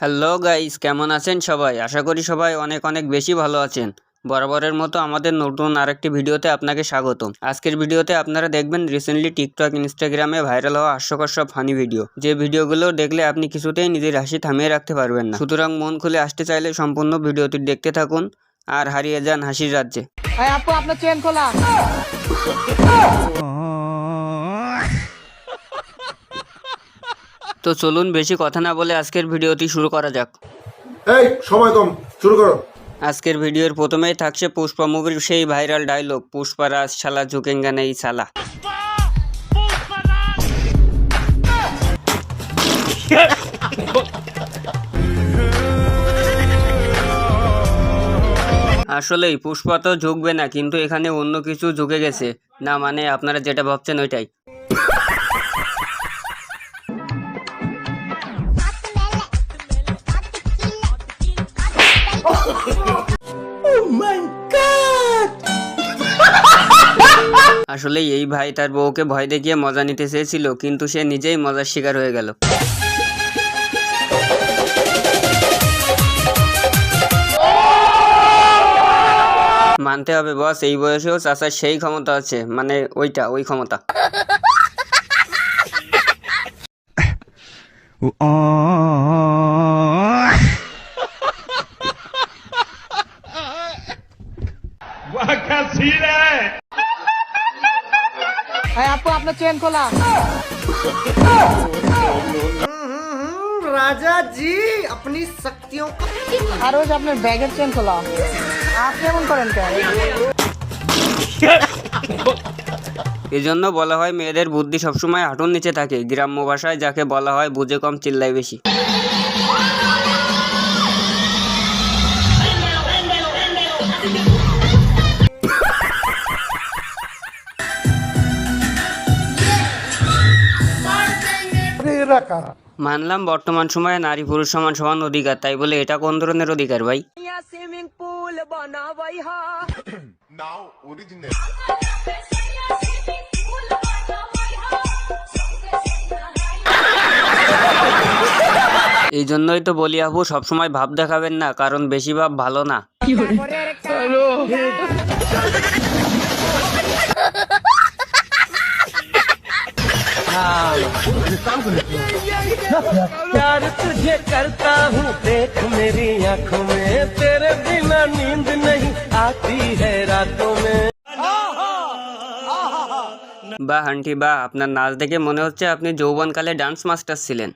Hello guys কেমন আছেন সবাই? আশা করি সবাই অনেক অনেক বেশি ভালো আছেন। বরাবরের মতো আমাদের নতুন আরেকটি ভিডিওতে আপনাকে স্বাগত আজকের ভিডিওতে আপনারা দেখবেন রিসেন্টলি টিকটক ইনস্টাগ্রামে ভাইরাল হওয়া হাস্যকর সব ফানি ভিডিও যে ভিডিওগুলো দেখলে আপনি কিছুতেই নিজের হাসি থামিয়ে রাখতে পারবেন না। সুতরাং মন খুলে আসতে চাইলে সম্পূর্ণ ভিডিওটি দেখতে থাকুন আর হারিয়ে যান হাসির রাজ্যে। আপু আপনার চেন খোলা। তো চলুন বেশি কথা না বলে আজকের ভিডিওটি শুরু করা যাক। এই সময় কম শুরু করো। আজকের ভিডিওর প্রথমেই থাকছে পুষ্পা মুভির সেই ভাইরাল ডায়লগ পুষ্পা পুষ্পারাজ শালা ঝুঁকেঙ্গা নেই শালা। আসলেই পুষ্পা তো ঝুঁকবে না কিন্তু এখানে অন্য কিছু ঝুঁকে গেছে। না মানে আপনারা যেটা ভাবছেন ওইটাই। আসলে এই ভাই তার বউকে ভয় দেখিয়ে মজা নিতে চেয়েছিল, কিন্তু সে নিজেই মজার শিকার হয়ে গেল। মানতে হবে বস, এই বয়সেও চাচার সেই ক্ষমতা আছে মানে ওইটা, ওই ক্ষমতা। আপু আপনার চেন খোলা। রাজা জি আপনি শক্তিও আর ওই আপনার ব্যাগের চেন খোলা। আপনি এমন করেন এই জন্য বলা হয় মেয়েদের বুদ্ধি সবসময় হাঁটুর নিচে থাকে। গ্রাম্য ভাষায় যাকে বলা হয় বুঝে কম চিল্লাই বেশি। মানলাম বর্তমান সময়ে নারী পুরুষ সমান সমান অধিকার তাই বলে এটা কোন ধরনের অধিকার ভাই? সুইমিং পুল এই জন্যই তো বলি আপু সবসময় ভাব দেখাবেন না কারণ বেশি ভাব ভালো না। प्यार तुझे करता हूँ देख मेरी आंखों में तेरे बिना नींद नहीं आती है रातों में বা আন্টি বা আপনার নাচ দেখে মনে হচ্ছে আপনি যৌবনকালে ডান্স মাস্টার ছিলেন